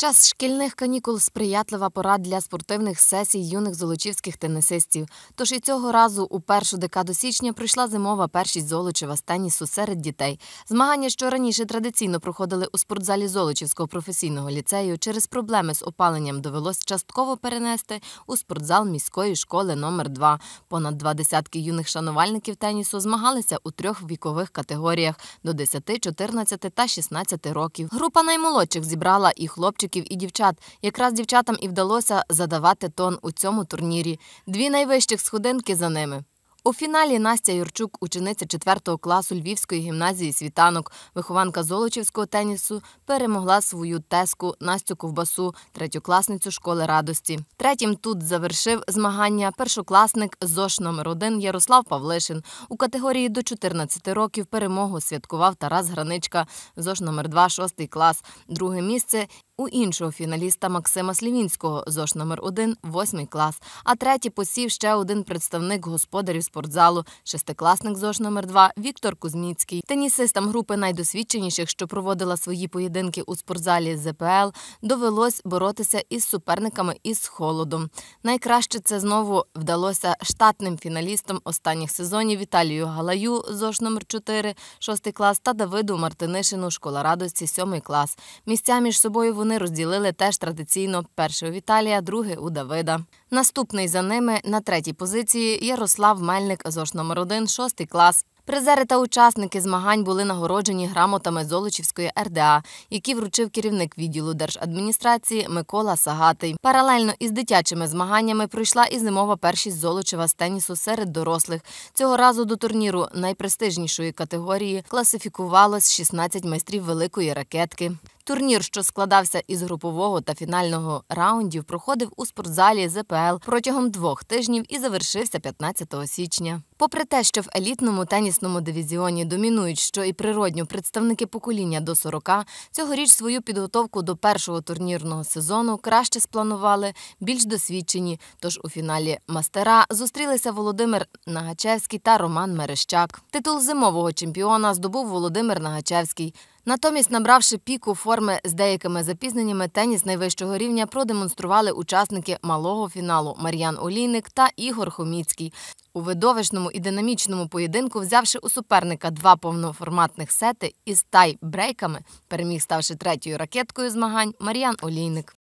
Час шкільних канікул сприятлива пора для спортивних сесій юних золочівських тенісистів. Тож і цього разу у першу декаду січня прийшла зимова першість Золочева з тенісу серед дітей. Змагання, що раніше традиційно проходили у спортзалі Золочівського професійного ліцею, через проблеми з опаленням довелось частково перенести у спортзал міської школи номер 2 Понад два десятки юних шанувальників тенісу змагалися у трьох вікових категоріях до 10, 14 та 16 років. Група наймолодших зібрала і хлопчиків, і дівчат. Якраз дівчатам і вдалося задавати тон у цьому турнірі. Дві найвищих сходинки за ними. У фіналі Настя Юрчук, учениця 4 класу Львівської гімназії Світанок, вихованка Золочівського тенісу, перемогла свою теску Настю Ковбасу, третьокласницю школи радості. Третім тут завершив змагання першокласник ЗОШ номер 1 Ярослав Павлишин. У категорії до 14 років перемогу святкував Тарас Граничка, ЗОШ номер 2 6 клас. Друге місце у іншого фіналіста Максима Слівінського, ЗОШ номер 1 8 клас. А третій посів ще один представник господарів спортзалу, шестикласник ЗОШ номер 2 Віктор Кузміцький. Тенісистам групи найдосвідченіших, що проводила свої поєдинки у спортзалі ЗПЛ, довелось боротися із суперниками із холодом. Найкраще це знову вдалося штатним фіналістам останніх сезонів Віталію Галаю, ЗОШ номер 4 6 клас та Давиду Мартинишину, школа радості, 7 клас. Місця між собою вони розділили теж традиційно перший у Віталія, другий у Давида. Наступний за ними на третій позиції Ярослав Мельник, ЗОШ номер 1 6 клас. Призери та учасники змагань були нагороджені грамотами Золочівської РДА, які вручив керівник відділу держадміністрації Микола Сагатий. Паралельно із дитячими змаганнями пройшла і зимова першість Золочева з тенісу серед дорослих. Цього разу до турніру найпрестижнішої категорії класифікувалось 16 майстрів великої ракетки. Турнір, що складався із групового та фінального раундів, проходив у спортзалі ЗПЛ протягом двох тижнів і завершився 15 січня. Попри те, що в елітному тенісному дивізіоні домінують, що і природньо представники покоління до 40, цьогоріч свою підготовку до першого турнірного сезону краще спланували більш досвідчені. Тож у фіналі мастера зустрілися Володимир Нагачевський та Роман Мерещак. Титул зимового чемпіона здобув Володимир Нагачевський. Натомість, набравши піку форми з деякими запізненнями, теніс найвищого рівня продемонстрували учасники малого фіналу Мар'ян Олійник та Ігор Хоміцький. У видовищному і динамічному поєдинку, взявши у суперника два повноформатних сети із тай-брейками, переміг, ставши третьою ракеткою змагань Мар'ян Олійник.